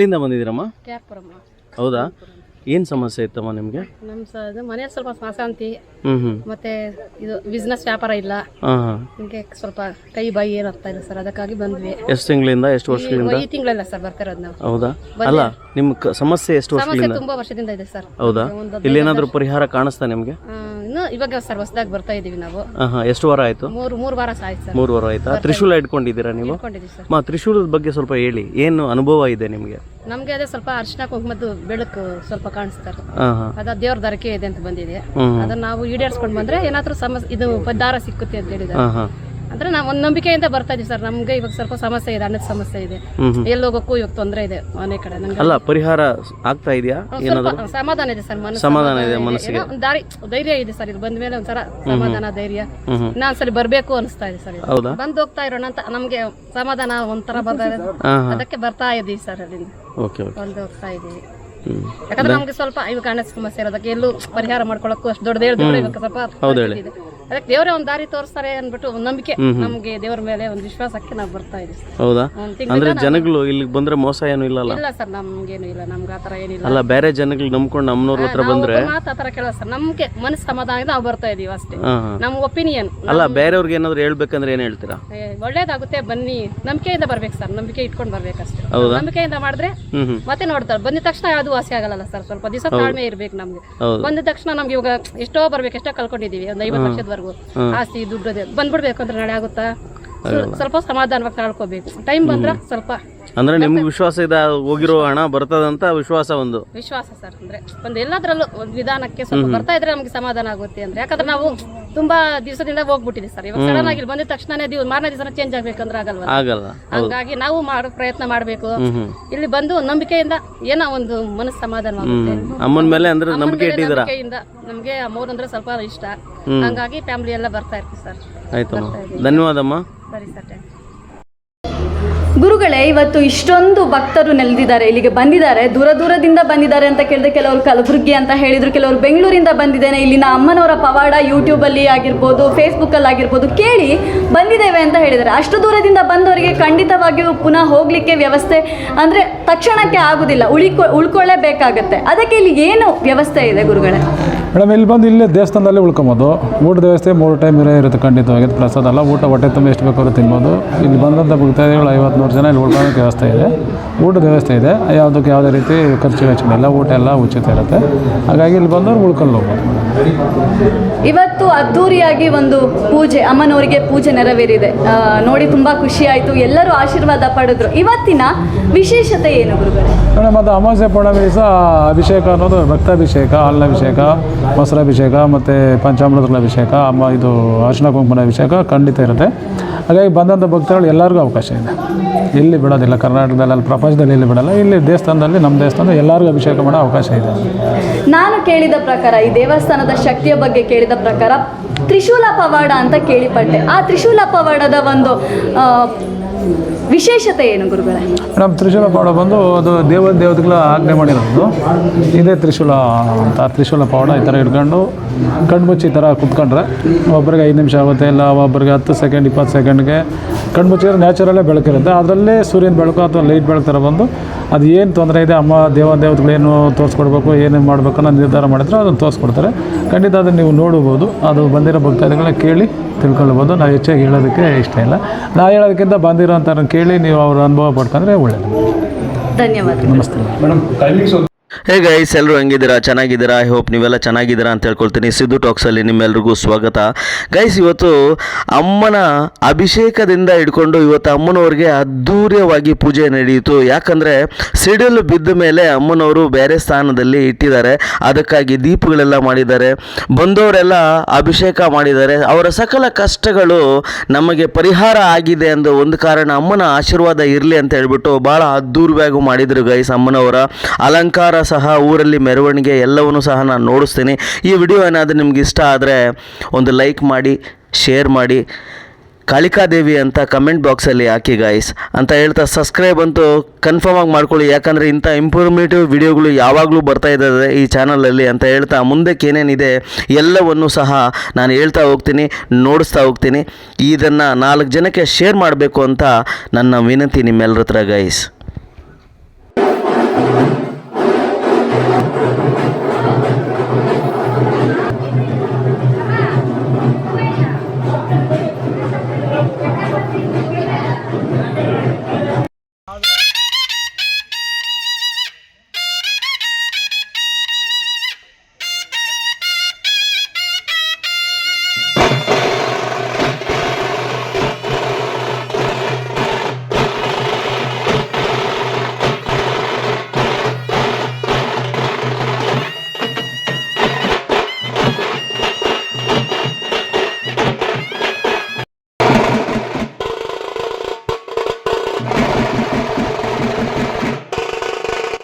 ಎಲ್ಲಿಂದ ಬಂದಿದ್ದೀರಮ್ಮ? ಹೌದಾ? ಏನು ಸಮಸ್ಯೆ ಇತ್ತಮ್ಮ ನಿಮಗೆ? ನಮ್ಮ ಸ ಇದು ಮನೆಯಲ್ಲಿ ಸ್ವಲ್ಪ ಅಶಾಂತಿ ಹ್ಞೂ ಹ್ಞೂ ಮತ್ತೆ ಇದು ಬಿಸ್ನೆಸ್ ವ್ಯಾಪಾರ ಇಲ್ಲ. ಹಾಂ ಹಾಂ. ಹಿಂಗೆ ಸ್ವಲ್ಪ ಕೈ ಬಾಯಿ ಏನಾಗ್ತಾ ಇಲ್ಲ ಸರ್ ಅದಕ್ಕಾಗಿ ಬಂದ್ವಿ. ಎಷ್ಟು ತಿಂಗಳಿಂದ ಎಷ್ಟು ವರ್ಷಗಳಿಂದ? ಈ ತಿಂಗಳಲ್ಲ ಸರ್ ಬರ್ತಿರೋದು ನಾವು. ಹೌದಾ? ಅಲ್ಲ ನಿಮ್ಮ ಕ- ಸಮಸ್ಯೆ ಎಷ್ಟು ಸಮಸ್ಯೆ ವರ್ಷಗಳಿಂದ? ತುಂಬಾ ವರ್ಷದಿಂದ ಇದೆ ಸರ್. ಹೌದಾ? ಇಲ್ಲಿ ಇಲ್ಲೇನಾದರೂ ಪರಿಹಾರ ಕಾಣಿಸ್ತಾ ನಿಮಗೆ? ಆ, ಇನ್ನು ಇವಾಗ ಸರ್ ಹೊಸದಾಗಿ ಬರ್ತಾ ಇದೀವಿ ನಾವು. ಹಾಂ ಹಾಂ. ಎಷ್ಟು ವಾರ ಆಯ್ತು? ಮೂರು ಮೂರು ವಾರ ಆಯ್ತು ಸರ್. ಮೂರು ವಾರ ಆಯ್ತಾ? ತ್ರಿಶೂಲ ಇಟ್ಕೊಂಡಿದ್ದೀರಾ ನೀವು? ಇಟ್ಕೊಂಡಿದ್ದೀವಿ ಸರ್. ಮಾ ತ್ರಿಶೂಲದ ಬಗ್ಗೆ ಸ್ವಲ್ಪ ಹೇಳಿ. ಏನು ಅನುಭವ ಇದೆ ನಿಮಗೆ? ನಮ್ಗೆ ಅದೇ ಸ್ವಲ್ಪ ಅರ್ಶಿನ ಕುಂಕುಮದ್ದು ಬೆಳಕು ಸ್ವಲ್ಪ ಕಾಣಿಸ್ತಾರೆ. ಅದ ದೇವ್ರ ದರಕೆ ಇದೆ ಅಂತ ಬಂದಿದೆ. ಅದನ್ನ ನಾವು ಈಡೇರಿಸ್ಕೊಂಡು ಬಂದ್ರೆ ಏನಾದ್ರೂ ಸಮಸ್ಯೆ ಇದು ದಾರ ಸಿಕ್ಕುತ್ತೆ ಅಂತ ಹೇಳಿದ್ದಾರೆ. ಹಾಂ ಹಾಂ. ಅಂದ್ರೆ ನಾವ್ ಒಂದ್ ನಂಬಿಕೆಯಿಂದ ಬರ್ತಾ ಇದೀವಿ ಸರ್. ನಮ್ಗೆ ಇವಾಗ ಸ್ವಲ್ಪ ಸಮಸ್ಯೆ ಇದೆ ಅನ್ನದ ಸಮಸ್ಯೆ ಇದೆ. ಎಲ್ಲಿ ಹೋಗೋಕ್ಕೂ ಇವಾಗ ತೊಂದರೆ ಇದೆ ಮನೆ ಕಡೆ. ನಂಗೆ ಅಲ್ಲ ಪರಿಹಾರ ಆಗ್ತಾ ಇದೆಯಾ? ಸ್ವಲ್ಪ ಸಮಾಧಾನ ಇದೆ ಸರ್ ಮನಸ್ಸು ಸಮಾಧಾನ ಇದೆ ಮನಸ್ಸಿಗೆ. ಏನೋ ಒಂದ್ ದಾರಿ ಧೈರ್ಯ ಇದೆ ಸರ್ ಇದು ಬಂದ ಮೇಲೆ ಒಂಥರ ಸಮಾಧಾನ ಧೈರ್ಯ. ನಾನ್ ಸರಿ ಇನ್ನೊಂದ್ಸಲಿ ಬರ್ಬೇಕು ಅನಿಸ್ತಾ ಇದೆ ಸರ್ ಇದು. ಹೌದಾ? ಬಂದು ಹೋಗ್ತಾ ಇರೋಣ ಅಂತ ನಮ್ಗೆ ಸಮಾಧಾನ ಒಂಥರ ಬರ್ತಾ ಇದೆ ಹಾಂ. ಹಾಂ ಅದಕ್ಕೆ ಬರ್ತಾ ಇದೀವಿ ಸರ್ ಅಲ್ಲಿಂದ. Okay okay. ಬಂದು ಹೋಗ್ತಾ ಇದೀವಿ. ಯಾಕಂದ್ರೆ ನಮ್ಗೆ ಸ್ವಲ್ಪ ಇವಾಗ ಹಣದ ಸಮಸ್ಯೆ ಇರೋದಕ್ಕೆ ಎಲ್ಲೂ ಪರಿಹಾರ ಮಾಡ್ಕೊಳಕ್ಕೂ ಅಷ್ಟು ದೊಡ್ಡ ದೇವ್ರ ದೇವ್ರ ಇವಾಗ ಸ್ವಲ್ಪ ಹೌದು ಹೇಳಿ. ಇದೆ. ಅದಕ್ಕೆ ದೇವರೇ ಒಂದು ದಾರಿ ತೋರಿಸ್ತಾರೆ ಅಂದ್ಬಿಟ್ಟು ಒಂದು ನಂಬಿಕೆ ನಮ್ಗೆ ದೇವರ ಮೇಲೆ ಒಂದು ವಿಶ್ವಾಸಕ್ಕೆ ನಾವು ಬರ್ತಾ ಇದೀವಿ ಸರ್. ಹೌದಾ? ಒಂದ್ ತಿಂಗ್ಳು ಅಂದ್ರೆ ಜನಗಳು ಇಲ್ಲಿ ಬಂದ್ರೆ ಮೋಸ ಏನು ಇಲ್ಲಲ್ಲ ಇಲ್ಲ ಸರ್ ನಮ್ಗೇನು ಇಲ್ಲ ನಮ್ಗೆ ಆತರ ಏನಿಲ್ಲ ಅಲ್ಲ ಬೇರೆ ಜನಗಳು ನಂಬ್ಕೊಂಡು ನಮ್ಮನವ್ರ ಹತ್ರ ಬಂದ್ರೆ ಮಾತು ಆತರ ಕೇಳಲ್ಲ ಸರ್ ನಮ್ಗೆ ಮನಸ್ಸು ಸಮಾಧಾನ ನಾವು ಬರ್ತಾ ಇದೀವಿ ಅಷ್ಟೇ. ನಮ್ ಹಾಂ. ನಮ್ಮ ಒಪಿನಿಯನ್. ಅಲ್ಲ ಬೇರೆಯವ್ರಿಗೆ ಏನಾದ್ರು ಹೇಳ್ಬೇಕಂದ್ರೆ ಏನು ಹೇಳ್ತೀರಾ? ಒಳ್ಳೇದಾಗುತ್ತೆ ಬನ್ನಿ. ನಂಬಿಕೆಯಿಂದ ಬರ್ಬೇಕು ಸರ್ ನಂಬಿಕೆ ಇಟ್ಕೊಂಡು ಬರ್ಬೇಕಷ್ಟೇ ಹೌದಾ? ನಂಬಿಕೆಯಿಂದ ಮಾಡಿದ್ರೆ ಮತ್ತೆ ನೋಡ್ತಾರೆ. ಬಂದಿದ ತಕ್ಷಣ ಯಾವುದು ವಾಸಿ ಆಗಲ್ಲ ಸರ್ ಸ್ವಲ್ಪ ದಿವಸ ತಾಳ್ಮೆ ಇರ್ಬೇಕು ನಮ್ಗೆ. ಬಂದ ತಕ್ಷಣ ನಮ್ಗೆ ಇವಾಗ ಎಷ್ಟೋ ಬರ್ಬೇಕು ಎಷ್ಟೋ ಕಳ್ಕೊಂಡಿದೀವಿ ಒಂದು ಐವತ್ತು ಲಕ್ಷದವರೆಗೂ ಆಸ್ತಿ ದುಡ್ಡು ಅದೇ. ಬಂದ್ಬಿಡ್ಬೇಕು ಅಂದ್ರೆ ನಾಳೆ ಆಗುತ್ತಾ? ಸ್ವಲ್ಪ- ಸಮಾಧಾನವಾಗಿ ತಾಳ್ಕೋಬೇಕು ಟೈಮ್ ಬಂದ್ರೆ ಸ್ವಲ್ಪ ಅಂದ್ರೆ ನಿಮ್ಗೆ ವಿಶ್ವಾಸ ಇದೆ ಹೋಗಿರೋ ಹಣ ಬರ್ತದಂತ ವಿಶ್ವಾಸ ಒಂದು. ವಿಶ್ವಾಸ ಸರ್ ಅಂದ್ರೆ ಒಂದು ಎಲ್ಲದರಲ್ಲೂ ಒಂದು ವಿಧಾನಕ್ಕೆ ಸ್ವಲ್ಪ ಬರ್ತಾ ಇದ್ರೆ ನಮ್ಗೆ ಸಮಾಧಾನ ಆಗುತ್ತೆ ಅಂದ್ರೆ. ಯಾಕಂದ್ರೆ ನಾವು ತುಂಬಾ ದಿವಸದಿಂದ ಹೋಗ್ಬಿಟ್ಟಿದೆ ಸರ್. ಇವಾಗ ಸಡನ್ ಆಗಿ ಬಂದ ಬಂದಿದ ತಕ್ಷಣ ದಿವ್ ಮಾರನೇ ದಿವಸ ಚೇಂಜ್ ಆಗ್ಬೇಕಂದ್ರೆ ಆಗಲ್ವಾ ಆಗಲ್ಲ ಹಂಗಾಗಿ ನಾವು ಮಾಡೋ ಪ್ರಯತ್ನ ಮಾಡಬೇಕು. ಇಲ್ಲಿ ಬಂದು ನಂಬಿಕೆಯಿಂದ ಏನೋ ಒಂದು ಮನಸ್ಸು ಸಮಾಧಾನ ಅಮ್ಮನ ಮೇಲೆ ಅಂದ್ರೆ ನಂಬಿಕೆ ಇಟ್ಟಿದ್ದೀರಾ? ನಮ್ಗೆ ಅಮ್ಮವ್ರು ಅಂದ್ರೆ ಸ್ವಲ್ಪ ಇಷ್ಟ. ಹಂಗಾಗಿ ಫ್ಯಾಮಿಲಿ ಎಲ್ಲ ಬರ್ತಾ ಇರ್ತೀವಿ ಸರ್. ಆಯ್ತಮ್ಮ. ಧನ್ಯವಾದಮ್ಮ. ಸರಿ ಸರ್ ಗುರುಗಳೇ, ಇವತ್ತು ಇಷ್ಟೊಂದು ಭಕ್ತರು ನೆಲೆದಿದ್ದಾರೆ, ಇಲ್ಲಿಗೆ ಬಂದಿದ್ದಾರೆ, ದೂರ ದೂರದಿಂದ ಬಂದಿದ್ದಾರೆ ಅಂತ ಕೇಳಿದ್ರೆ ಕೆಲವರು ಕಲಬುರಗಿ ಅಂತ ಹೇಳಿದ್ರು, ಕೆಲವರು ಬೆಂಗಳೂರಿಂದ ಬಂದಿದ್ದೇನೆ, ಇಲ್ಲಿನ ಅಮ್ಮನವರ ಪವಾಡ ಯೂಟ್ಯೂಬಲ್ಲಿ ಆಗಿರ್ಬೋದು ಫೇಸ್ಬುಕ್ಕಲ್ಲಿ ಆಗಿರ್ಬೋದು, ಕೇಳಿ ಬಂದಿದ್ದೇವೆ ಅಂತ ಹೇಳಿದ್ದಾರೆ. ಅಷ್ಟು ದೂರದಿಂದ ಬಂದವರಿಗೆ ಖಂಡಿತವಾಗಿಯೂ ಪುನಃ ಹೋಗಲಿಕ್ಕೆ ವ್ಯವಸ್ಥೆ ಅಂದರೆ ತಕ್ಷಣಕ್ಕೆ ಆಗುದಿಲ್ಲ, ಉಳಿಕೊ, ಉಳ್ಕೊಳ್ಳೇಬೇಕಾಗತ್ತೆ. ಅದಕ್ಕೆ ಇಲ್ಲಿ ಏನು ವ್ಯವಸ್ಥೆ ಇದೆ ಗುರುಗಳೇ? ಮೇಡಮ್, ಇಲ್ಲಿ ಬಂದು ಇಲ್ಲೇ ದೇವಸ್ಥಾನದಲ್ಲೇ ಉಳ್ಕೊಬೋದು. ಊಟದ ವ್ಯವಸ್ಥೆ ಮೂರು ಟೈಮ್ ಇರೋ ಇರುತ್ತೆ ಖಂಡಿತವಾಗಿ. ಪ್ರಸಾದ ಅಲ್ಲ, ಊಟ ಹೊಟ್ಟೆ ತುಂಬ ಎಷ್ಟು ಬೇಕಾದ್ರೂ ತಿನ್ಬೋದು. ಇಲ್ಲಿ ಬಂದಂಥ ಭಕ್ತಾದಿಗಳು ಐವತ್ತು ನೂರು ಜನ ಇಲ್ಲಿ ಉಳ್ಕೊಳ್ಳೋಕ್ಕೆ ವ್ಯವಸ್ಥೆ ಇದೆ. ಊಟದ ವ್ಯವಸ್ಥೆ ಇದೆ. ಯಾವುದಕ್ಕೆ ಯಾವುದೇ ರೀತಿ ಖರ್ಚು ವೆಚ್ಚ ಇಲ್ಲ ಊಟ ಎಲ್ಲ ಉಚಿತ ಇರುತ್ತೆ. ಹಾಗಾಗಿ ಇಲ್ಲಿ ಬಂದವರು ಉಳ್ಕೊಂಡು ಹೋಗ್ಬೋದು. ಇವತ್ತು ಅದ್ಧೂರಿಯಾಗಿ ಒಂದು ಪೂಜೆ ಅಮ್ಮನವರಿಗೆ ಪೂಜೆ ನೆರವೇರಿದೆ. ನೋಡಿ ತುಂಬಾ ಖುಷಿ ಆಯಿತು. ಎಲ್ಲರೂ ಆಶೀರ್ವಾದ ಪಡೆದ್ರು. ಇವತ್ತಿನ ವಿಶೇಷತೆ ಏನು ಗುರುಗಳೇ? ಮೇಡಮ್ ಅದು ಅಮಾವಾಸ್ಯೆ ಪೌರ್ಣಮಿ ದಿವಸ ಅಭಿಷೇಕ ಅನ್ನೋದು ಭಕ್ತಾಭಿಷೇಕ ಹಾಲಿನಾಭಿಷೇಕ ಮೊಸರಾಭಿಷೇಕ ಮತ್ತು ಪಂಚಾಮೃತಗಳ ಅಭಿಷೇಕ ಅಮ್ಮ ಇದು ಅರಿಶಿನ ಕುಂಕುಮನ ಅಭಿಷೇಕ ಖಂಡಿತ ಇರುತ್ತೆ. ಹಾಗಾಗಿ ಬಂದಂಥ ಭಕ್ತರುಗಳು ಎಲ್ಲರಿಗೂ ಅವಕಾಶ ಇದೆ. ಇಲ್ಲಿ ಬಿಡೋದಿಲ್ಲ. ಕರ್ನಾಟಕದಲ್ಲಿ ಅಲ್ಲಿ ಪ್ರಪಂಚದಲ್ಲಿ ಇಲ್ಲಿ ಬಿಡಲ್ಲ. ಇಲ್ಲಿ ದೇವಸ್ಥಾನದಲ್ಲಿ ನಮ್ಮ ದೇವಸ್ಥಾನದಲ್ಲಿ ಎಲ್ಲರಿಗೂ ಅಭಿಷೇಕ ಮಾಡೋ ಅವಕಾಶ ಇದೆ. ನಾನು ಕೇಳಿದ ಪ್ರಕಾರ ಈ ದೇವಸ್ಥಾನದ ಶಕ್ತಿಯ ಬಗ್ಗೆ ಕೇಳಿದ ಪ್ರಕಾರ ತ್ರಿಶೂಲ ಪವಾಡ ಅಂತ ಕೇಳಿಪಟ್ಟೆ. ಆ ತ್ರಿಶೂಲ ಪವಾಡದ ಒಂದು ವಿಶೇಷತೆ ಏನು ಗುರುಗಳೇ? ನಮ್ಮ ತ್ರಿಶೂಲ ಪೌಡ ಬಂದು ಅದು ದೇವ ದೇವತೆಗಳ ಆಜ್ಞೆ ಮಾಡಿರೋದು. ಇದೇ ತ್ರಿಶೂಲ ಅಂತ, ತ್ರಿಶೂಲ ಪೌಡ ಈ ಥರ ಹಿಡ್ಕೊಂಡು ಕಣ್ಮುಚ್ಚಿ ಈ ಥರ ಕುತ್ಕೊಂಡ್ರೆ ಒಬ್ಬರಿಗೆ ಐದು ನಿಮಿಷ ಆಗುತ್ತೆ, ಇಲ್ಲ ಒಬ್ಬರಿಗೆ ಹತ್ತು ಸೆಕೆಂಡ್ ಇಪ್ಪತ್ತು ಸೆಕೆಂಡ್ಗೆ ಕಣ್ಮುಚ್ಚಿದ್ರೆ ನ್ಯಾಚುರಲ್ಲೇ ಬೆಳಕಿರುತ್ತೆ. ಅದರಲ್ಲೇ ಸೂರ್ಯನ ಬೆಳಕು ಅಥವಾ ಲೈಟ್ ಬೆಳಕು ಥರ ಬಂದು ಅದು ಏನು ತೊಂದರೆ ಇದೆ, ಅಮ್ಮ ದೇವ ದೇವತೆಗಳೇನು ತೋರಿಸ್ಕೊಡ್ಬೇಕು, ಏನೇನು ಮಾಡಬೇಕು ಅನ್ನೋ ನಿರ್ಧಾರ ಮಾಡಿದ್ರೆ ಅದನ್ನು ತೋರಿಸ್ಕೊಡ್ತಾರೆ. ಖಂಡಿತ ಅದನ್ನು ನೀವು ನೋಡ್ಬೋದು ಅದು ಬಂದಿರೋ ಭಕ್ತಾದಿಗಳನ್ನ ಕೇಳಿ ತಿಳ್ಕೊಳ್ಬೋದು ನಾನು ಹೆಚ್ಚಾಗಿ ಹೇಳೋದಕ್ಕೆ ಇಷ್ಟ ಇಲ್ಲ. ನಾ ಹೇಳೋದಕ್ಕಿಂತ ಬಂದಿರೋಂಥವ್ರನ್ನ ಕೇಳಿ ನೀವು ಅವ್ರ ಅನುಭವ ಪಡ್ಕೊಂಡ್ರೆ ಒಳ್ಳೆಯದು ಧನ್ಯವಾದ ನಮಸ್ತೆ. ಹೇ ಗೈಸ್ ಎಲ್ಲರೂ ಹೆಂಗಿದ್ದೀರಾ? ಚೆನ್ನಾಗಿದ್ದೀರಾ? ಐ ಹೋಪ್ ನೀವೆಲ್ಲ ಚೆನ್ನಾಗಿದ್ದೀರಾ ಅಂತ ಹೇಳ್ಕೊಳ್ತೀನಿ. ಸಿದ್ದು ಟಾಕ್ಸಲ್ಲಿ ನಿಮ್ಮೆಲ್ರಿಗೂ ಸ್ವಾಗತ. ಗೈಸ್ ಇವತ್ತು ಅಮ್ಮನ ಅಭಿಷೇಕದಿಂದ ಹಿಡ್ಕೊಂಡು ಇವತ್ತು ಅಮ್ಮನವ್ರಿಗೆ ಅದ್ಧೂರ್ಯವಾಗಿ ಪೂಜೆ ನಡೆಯಿತು. ಯಾಕಂದರೆ ಸಿಡಿಲು ಬಿದ್ದ ಮೇಲೆ ಅಮ್ಮನವರು ಬೇರೆ ಸ್ಥಾನದಲ್ಲಿ ಇಟ್ಟಿದ್ದಾರೆ. ಅದಕ್ಕಾಗಿ ದೀಪಗಳೆಲ್ಲ ಮಾಡಿದ್ದಾರೆ. ಬಂದವರೆಲ್ಲ ಅಭಿಷೇಕ ಮಾಡಿದ್ದಾರೆ. ಅವರ ಸಕಲ ಕಷ್ಟಗಳು ನಮಗೆ ಪರಿಹಾರ ಆಗಿದೆ ಎಂದು ಒಂದು ಕಾರಣ ಅಮ್ಮನ ಆಶೀರ್ವಾದ ಇರಲಿ ಅಂತ ಹೇಳ್ಬಿಟ್ಟು ಭಾಳ ಅದ್ಧೂರ್ಯವಾಗಿ ಮಾಡಿದರು ಗೈಸ್ ಅಮ್ಮನವರ ಅಲಂಕಾರ ಸಹ ಊರಲ್ಲಿ ಮೆರವಣಿಗೆ ಎಲ್ಲವನ್ನೂ ಸಹ ನಾನು ನೋಡಿಸ್ತೀನಿ. ಈ ವಿಡಿಯೋ ಏನಾದರೂ ನಿಮ್ಗೆ ಇಷ್ಟ ಆದರೆ ಒಂದು ಲೈಕ್ ಮಾಡಿ, ಶೇರ್ ಮಾಡಿ. ಕಾಳಿಕಾದೇವಿ ಅಂತ ಕಮೆಂಟ್ ಬಾಕ್ಸಲ್ಲಿ ಹಾಕಿ ಗಾಯ್ಸ್ ಅಂತ ಹೇಳ್ತಾ ಸಬ್ಸ್ಕ್ರೈಬ್ ಅಂತೂ ಕನ್ಫರ್ಮ್ ಆಗಿ ಮಾಡ್ಕೊಳ್ಳಿ. ಯಾಕಂದರೆ ಇಂಥ ಇಂಪ್ರೂವ್ಮೇಟಿವ್ ವಿಡಿಯೋಗಳು ಯಾವಾಗಲೂ ಬರ್ತಾ ಇದ್ದಾವೆ ಈ ಚಾನಲಲ್ಲಿ ಅಂತ ಹೇಳ್ತಾ ಮುಂದಕ್ಕೆ ಏನೇನಿದೆ ಎಲ್ಲವನ್ನು ಸಹ ನಾನು ಹೇಳ್ತಾ ಹೋಗ್ತೀನಿ, ನೋಡಿಸ್ತಾ ಹೋಗ್ತೀನಿ. ಇದನ್ನು ನಾಲ್ಕು ಜನಕ್ಕೆ ಶೇರ್ ಮಾಡಬೇಕು ಅಂತ ನನ್ನ ವಿನಂತಿ ನಿಮ್ಮೆಲ್ಲರ ಹತ್ರ ಗೈಸ್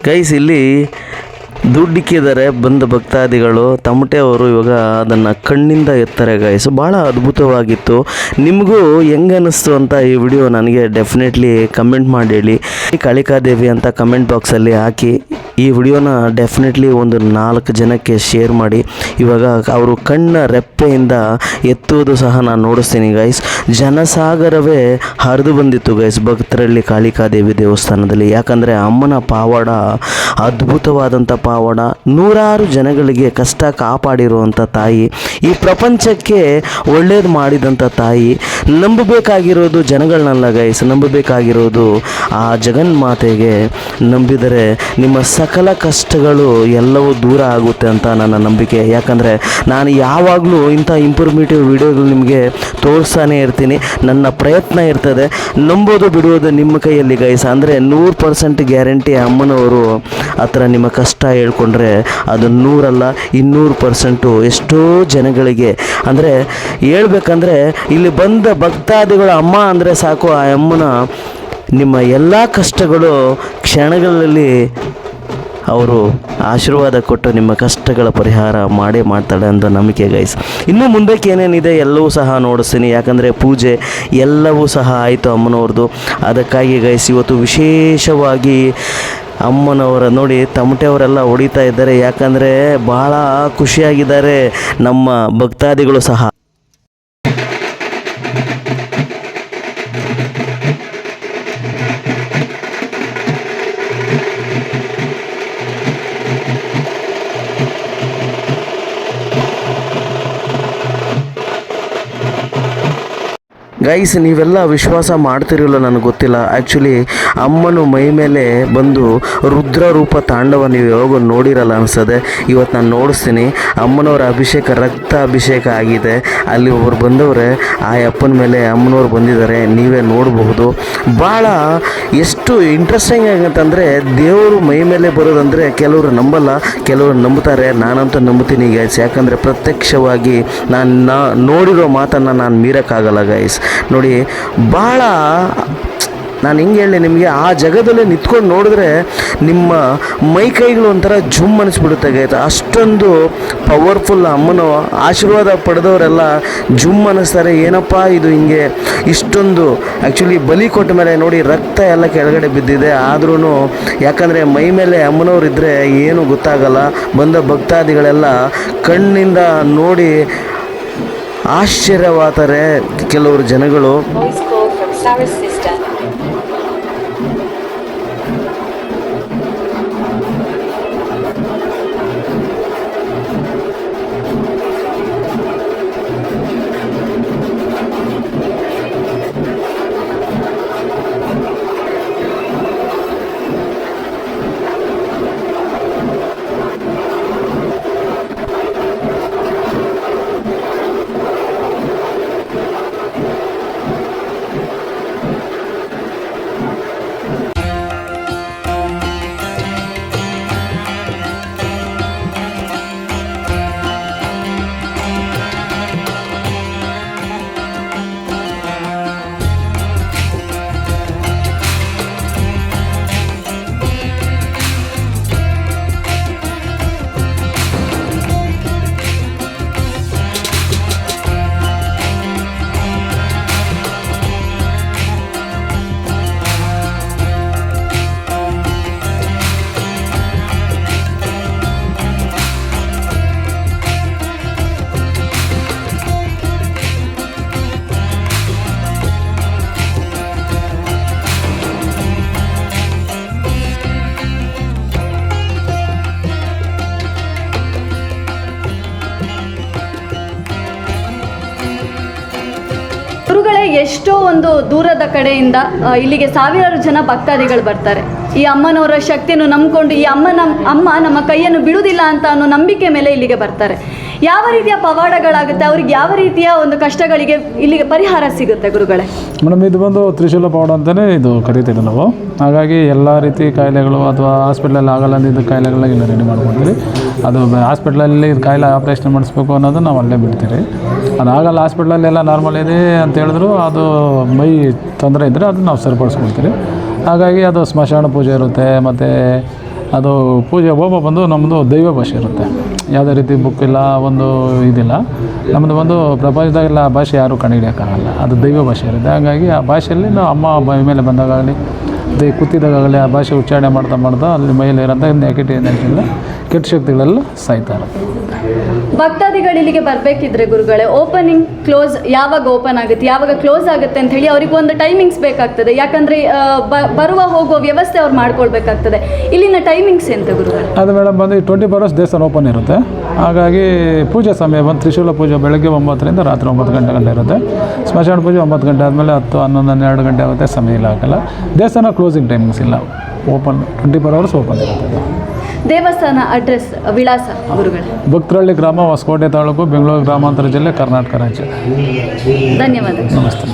ಗೈಸ್ ಇಲ್ಲಿ ದುಡ್ಡಿಕ್ಕಿದ್ದಾರೆ ಬಂದ ಭಕ್ತಾದಿಗಳು ತಮಟೆ ಅವರು ಇವಾಗ ಅದನ್ನು ಕಣ್ಣಿಂದ ಎತ್ತಾರೆ ಗೈಸ್ ಭಾಳ ಅದ್ಭುತವಾಗಿತ್ತು. ನಿಮಗೂ ಹೆಂಗೆ ಅನ್ನಿಸ್ತು ಅಂತ ಈ ವಿಡಿಯೋ ನನಗೆ ಡೆಫಿನೆಟ್ಲಿ ಕಮೆಂಟ್ ಮಾಡಿ ಹೇಳಿ ಕಾಳಿಕಾದೇವಿ ಅಂತ ಕಮೆಂಟ್ ಬಾಕ್ಸಲ್ಲಿ ಹಾಕಿ, ಈ ವಿಡಿಯೋನ ಡೆಫಿನೆಟ್ಲಿ ಒಂದು ನಾಲ್ಕು ಜನಕ್ಕೆ ಶೇರ್ ಮಾಡಿ. ಇವಾಗ ಅವರು ಕಣ್ಣ ರೆಪ್ಪೆಯಿಂದ ಎತ್ತುವುದು ಸಹ ನಾನು ನೋಡಿಸ್ತೀನಿ ಗೈಸ್ ಜನಸಾಗರವೇ ಹರಿದು ಬಂದಿತ್ತು ಗೈಸ್ ಭಕ್ತರಲ್ಲಿ ಕಾಳಿಕಾದೇವಿ ದೇವಸ್ಥಾನದಲ್ಲಿ. ಯಾಕಂದರೆ ಅಮ್ಮನ ಪಾವಾಡ ಅದ್ಭುತವಾದಂಥ ಪಾವಡ ನೂರಾರು ಜನಗಳಿಗೆ ಕಷ್ಟ ಕಾಪಾಡಿರುವಂಥ ತಾಯಿ, ಈ ಪ್ರಪಂಚಕ್ಕೆ ಒಳ್ಳೇದು ಮಾಡಿದಂಥ ತಾಯಿ. ನಂಬಬೇಕಾಗಿರೋದು ಜನಗಳನ್ನಲ್ಲ ಗೈಸ್ ನಂಬಬೇಕಾಗಿರೋದು ಆ ಜಗನ್ಮಾತೆಗೆ. ನಂಬಿದರೆ ನಿಮ್ಮ ಸಕಲ ಕಷ್ಟಗಳು ಎಲ್ಲವೂ ದೂರ ಆಗುತ್ತೆ ಅಂತ ನನ್ನ ನಂಬಿಕೆ. ಯಾಕಂದರೆ ನಾನು ಯಾವಾಗಲೂ ಇಂಥ ಇಂಪ್ರೂಮೇಟಿವ್ ವಿಡಿಯೋಗಳು ನಿಮಗೆ ತೋರಿಸ್ತಾನೆ ಇರ್ತೀನಿ. ನನ್ನ ಪ್ರಯತ್ನ ಇರ್ತದೆ. ನಂಬೋದು ಬಿಡುವುದು ನಿಮ್ಮ ಕೈಯಲ್ಲಿ ಗೈಸ್ ಅಂದರೆ ನೂರು ಪರ್ಸೆಂಟ್ ಗ್ಯಾರಂಟಿ ಅಮ್ಮನವರು ಹತ್ರ ನಿಮ್ಮ ಕಷ್ಟ ಹೇಳ್ಕೊಂಡ್ರೆ ಅದು ನೂರಲ್ಲ, ಇನ್ನೂರು ಪರ್ಸೆಂಟು ಎಷ್ಟೋ ಜನಗಳಿಗೆ. ಅಂದರೆ ಹೇಳ್ಬೇಕಂದ್ರೆ ಇಲ್ಲಿ ಬಂದ ಭಕ್ತಾದಿಗಳ ಅಮ್ಮ ಅಂದರೆ ಸಾಕು ಆ ಅಮ್ಮನ ನಿಮ್ಮ ಎಲ್ಲ ಕಷ್ಟಗಳು ಕ್ಷಣಗಳಲ್ಲಿ ಅವರು ಆಶೀರ್ವಾದ ಕೊಟ್ಟು ನಿಮ್ಮ ಕಷ್ಟಗಳ ಪರಿಹಾರ ಮಾಡೇ ಮಾಡ್ತಾಳೆ ಅಂತ ನಂಬಿಕೆ ಗೈಸ್ ಇನ್ನು ಮುಂದಕ್ಕೆ ಏನೇನಿದೆ ಎಲ್ಲವೂ ಸಹ ನೋಡಿಸ್ತೀನಿ. ಯಾಕಂದರೆ ಪೂಜೆ ಎಲ್ಲವೂ ಸಹ ಆಯಿತು ಅಮ್ಮನವ್ರದ್ದು. ಅದಕ್ಕಾಗಿ ಗೈಸ್ ಇವತ್ತು ವಿಶೇಷವಾಗಿ ಅಮ್ಮನವರ ನೋಡಿ ತಮಟೆಯವರೆಲ್ಲ ಹೊಡಿತಾ ಇದ್ದಾರೆ. ಯಾಕಂದರೆ ಬಹಳ ಖುಷಿಯಾಗಿದ್ದಾರೆ ನಮ್ಮ ಭಕ್ತಾದಿಗಳು ಸಹ. ಗೈಸ್ ನೀವೆಲ್ಲ ವಿಶ್ವಾಸ ಮಾಡ್ತಿರಲ್ಲ ನನಗೆ ಗೊತ್ತಿಲ್ಲ. ಆ್ಯಕ್ಚುಲಿ ಅಮ್ಮನು ಮೈ ಮೇಲೆ ಬಂದು ರುದ್ರ ರೂಪ ತಾಂಡವ ನೀವು ಯಾವಾಗ ನೋಡಿರಲ್ಲ ಅನಿಸ್ತದೆ ಇವತ್ತು ನಾನು ನೋಡಿಸ್ತೀನಿ. ಅಮ್ಮನವರ ಅಭಿಷೇಕ, ರಕ್ತ ಅಭಿಷೇಕ ಆಗಿದೆ. ಅಲ್ಲಿ ಒಬ್ಬರು ಬಂದವರೇ, ಆ ಅಪ್ಪನ ಮೇಲೆ ಅಮ್ಮನವ್ರು ಬಂದಿದ್ದಾರೆ. ನೀವೇ ನೋಡಬಹುದು. ಭಾಳ ಎಷ್ಟು ಇಂಟ್ರೆಸ್ಟಿಂಗ್ ಆಗತ್ತಂದರೆ, ದೇವರು ಮೈ ಮೇಲೆ ಬರೋದಂದರೆ ಕೆಲವರು ನಂಬಲ್ಲ, ಕೆಲವರು ನಂಬುತ್ತಾರೆ ನಾನಂತೂ ನಂಬುತ್ತೀನಿ ಗೈಸ್ ಯಾಕಂದರೆ ಪ್ರತ್ಯಕ್ಷವಾಗಿ ನಾನು ನೋಡಿರೋ ಮಾತನ್ನು ನಾನು ಮೀರೋಕ್ಕಾಗಲ್ಲ ಗೈಸ್ ನೋಡಿ ಭಾಳ ನಾನು ಹಿಂಗೆ ಹೇಳಿ ನಿಮಗೆ, ಆ ಜಗದಲ್ಲೇ ನಿಂತ್ಕೊಂಡು ನೋಡಿದ್ರೆ ನಿಮ್ಮ ಮೈ ಕೈಗಳು ಒಂಥರ ಜುಮ್ ಅನಿಸ್ಬಿಡುತ್ತೆ ಗೈತ ಅಷ್ಟೊಂದು ಪವರ್ಫುಲ್ ಅಮ್ಮನ ಆಶೀರ್ವಾದ ಪಡೆದವರೆಲ್ಲ ಜುಮ್ ಅನ್ನಿಸ್ತಾರೆ ಏನಪ್ಪ ಇದು ಹಿಂಗೆ? ಇಷ್ಟೊಂದು ಆ್ಯಕ್ಚುಲಿ ಬಲಿ ಕೊಟ್ಟ ಮೇಲೆ ನೋಡಿ ರಕ್ತ ಎಲ್ಲ ಕೆಳಗಡೆ ಬಿದ್ದಿದೆ. ಆದ್ರೂ ಯಾಕಂದರೆ ಮೈ ಮೇಲೆ ಅಮ್ಮನವ್ರು ಇದ್ದರೆ ಏನು ಗೊತ್ತಾಗಲ್ಲ. ಬಂದ ಭಕ್ತಾದಿಗಳೆಲ್ಲ ಕಣ್ಣಿಂದ ನೋಡಿ ಆಶ್ಚರ್ಯವಾದರೆ ಕೆಲವರು ಜನಗಳು ಎಷ್ಟೋ ಒಂದು ದೂರದ ಕಡೆಯಿಂದ ಇಲ್ಲಿಗೆ ಸಾವಿರಾರು ಜನ ಭಕ್ತಾದಿಗಳು ಬರ್ತಾರೆ. ಈ ಅಮ್ಮನವರ ಶಕ್ತಿಯನ್ನು ನಂಬಿಕೊಂಡು, ಈ ಅಮ್ಮ ನಮ್ಮ ಅಮ್ಮ ನಮ್ಮ ಕೈಯನ್ನು ಬಿಡುವುದಿಲ್ಲ ಅಂತ ಅನ್ನೋ ನಂಬಿಕೆ ಮೇಲೆ ಇಲ್ಲಿಗೆ ಬರ್ತಾರೆ. ಯಾವ ರೀತಿಯ ಪವಾಡಗಳಾಗುತ್ತೆ? ಅವ್ರಿಗೆ ಯಾವ ರೀತಿಯ ಒಂದು ಕಷ್ಟಗಳಿಗೆ ಇಲ್ಲಿಗೆ ಪರಿಹಾರ ಸಿಗುತ್ತೆ ಗುರುಗಳೇ? ಮೇಡಮ್, ಇದು ಬಂದು ತ್ರಿಶೂಲ ಪವಾಡ ಅಂತಲೇ ಇದು ಕರಿತೀವಿ ನಾವು. ಹಾಗಾಗಿ ಎಲ್ಲ ರೀತಿ ಕಾಯಿಲೆಗಳು ಅಥವಾ ಹಾಸ್ಪಿಟ್ಲಲ್ಲಿ ಆಗಲ್ಲ ಅಂದಿದ್ದ ಕಾಯಿಲೆಗಳನ್ನ ರೆಡಿ ಮಾಡ್ಕೊಡ್ತೀವಿ ಅದು ಹಾಸ್ಪಿಟ್ಲಲ್ಲಿ ಕಾಯಿಲೆ ಆಪ್ರೇಷನ್ ಮಾಡಿಸ್ಬೇಕು ಅನ್ನೋದು ನಾವು ಅಲ್ಲೇ ಬಿಡ್ತೀವಿ ಅದಾಗಲ್ಲ ಹಾಸ್ಪಿಟ್ಲಲ್ಲೆಲ್ಲ ನಾರ್ಮಲ್ ಇದೆ ಅಂತ ಹೇಳಿದ್ರು, ಅದು ಮೈ ತೊಂದರೆ ಇದ್ದರೆ ಅದು ನಾವು ಸರಿಪಡಿಸ್ಕೊಡ್ತೀವಿ ಹಾಗಾಗಿ ಅದು ಸ್ಮಶಾನ ಪೂಜೆ ಇರುತ್ತೆ, ಮತ್ತು ಅದು ಪೂಜೆ ಹೋಮ ಬಂದು ನಮ್ಮದು ದೈವ ಭಾಷೆ ಇರುತ್ತೆ. ಯಾವುದೇ ರೀತಿ ಬುಕ್ ಇಲ್ಲ, ಒಂದು ಇದಿಲ್ಲ. ನಮ್ಮದು ಒಂದು ಪ್ರಪಂಚದಾಗೆಲ್ಲ ಆ ಭಾಷೆ ಯಾರೂ ಕಂಡುಹಿಡಿಯೋಕ್ಕಾಗಲ್ಲ. ಅದು ದೈವ ಭಾಷೆ ಇರುತ್ತೆ. ಹಾಗಾಗಿ ಆ ಭಾಷೆಯಲ್ಲಿ ನಾವು ಅಮ್ಮ ಮೈ ಮೇಲೆ ಬಂದಾಗಲಿ ದೇ ಕೂತಿದಾಗಲಿ ಆ ಭಾಷೆ ಉಚ್ಚಾರಣೆ ಮಾಡ್ತಾ ಮಾಡ್ತಾ ಅಲ್ಲಿ ಮಹಿಳೆ ಇರೋಂಥ ನೆಗೆಟಿವ್ ಎನರ್ಜಿಲ್ಲ ಕೆಟ್ಟ ಶಕ್ತಿಗಳೆಲ್ಲ ಸಾಯ್ತಾರೆ ಭಕ್ತಾದಿಗಳು ಇಲ್ಲಿಗೆ ಬರಬೇಕಿದ್ರೆ ಗುರುಗಳೇ ಓಪನಿಂಗ್ ಕ್ಲೋಸ್ ಯಾವಾಗ ಓಪನ್ ಆಗುತ್ತೆ, ಯಾವಾಗ ಕ್ಲೋಸ್ ಆಗುತ್ತೆ ಅಂತ ಹೇಳಿ ಅವ್ರಿಗೆ ಒಂದು ಟೈಮಿಂಗ್ಸ್ ಬೇಕಾಗ್ತದೆ. ಯಾಕಂದರೆ ಬರುವ ಹೋಗುವ ವ್ಯವಸ್ಥೆ ಅವ್ರು ಮಾಡ್ಕೊಳ್ಬೇಕಾಗ್ತದೆ. ಇಲ್ಲಿನ ಟೈಮಿಂಗ್ಸ್ ಎಂತ ಗುರುಗಳೇ? ಅದು ಮೇಡಮ್, ಬಂದು ಟ್ವೆಂಟಿ ಫೋರ್ ಅವರ್ಸ್ ದೇವಸ್ಥಾನ ಓಪನ್ ಇರುತ್ತೆ. ಹಾಗಾಗಿ ಪೂಜೆ ಸಮಯ ಬಂದು ತ್ರಿಶೂಲ ಪೂಜೆ ಬೆಳಗ್ಗೆ ಒಂಬತ್ತರಿಂದ ರಾತ್ರಿ ಒಂಬತ್ತು ಗಂಟೆ ಗಂಟೆ ಇರುತ್ತೆ. ಸ್ಮಶಾನ ಪೂಜೆ ಒಂಬತ್ತು ಗಂಟೆ ಆದಮೇಲೆ ಹತ್ತು, ಹನ್ನೊಂದು, ಹನ್ನೆರಡು ಗಂಟೆ ಆಗುತ್ತೆ, ಸಮಯ ಇಲ್ಲ ಹಾಕಲ್ಲ ದೇವಸ್ಥಾನ ಕ್ಲೋಸಿಂಗ್ ಟೈಮಿಂಗ್ಸ್ ಇಲ್ಲ. Open twenty four hours open ಇರುತ್ತೆ. ದೇವಸ್ಥಾನ ಅಡ್ರೆಸ್ ವಿಳಾಸ ಗುರುಗಳೇ. ಭಕ್ತರಳ್ಳಿ ಗ್ರಾಮ ಹೊಸಕೋಟೆ ತಾಲೂಕು ಬೆಂಗಳೂರು ಗ್ರಾಮಾಂತರ ಜಿಲ್ಲೆ ಕರ್ನಾಟಕ ರಾಜ್ಯ. ಧನ್ಯವಾದ ನಮಸ್ತೆ.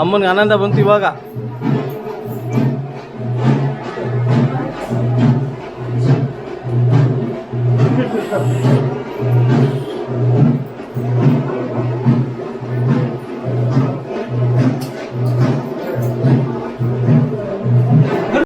ಅಮ್ಮನಿಗೆ ಆನಂದ ಬಂತು ಇವಾಗ.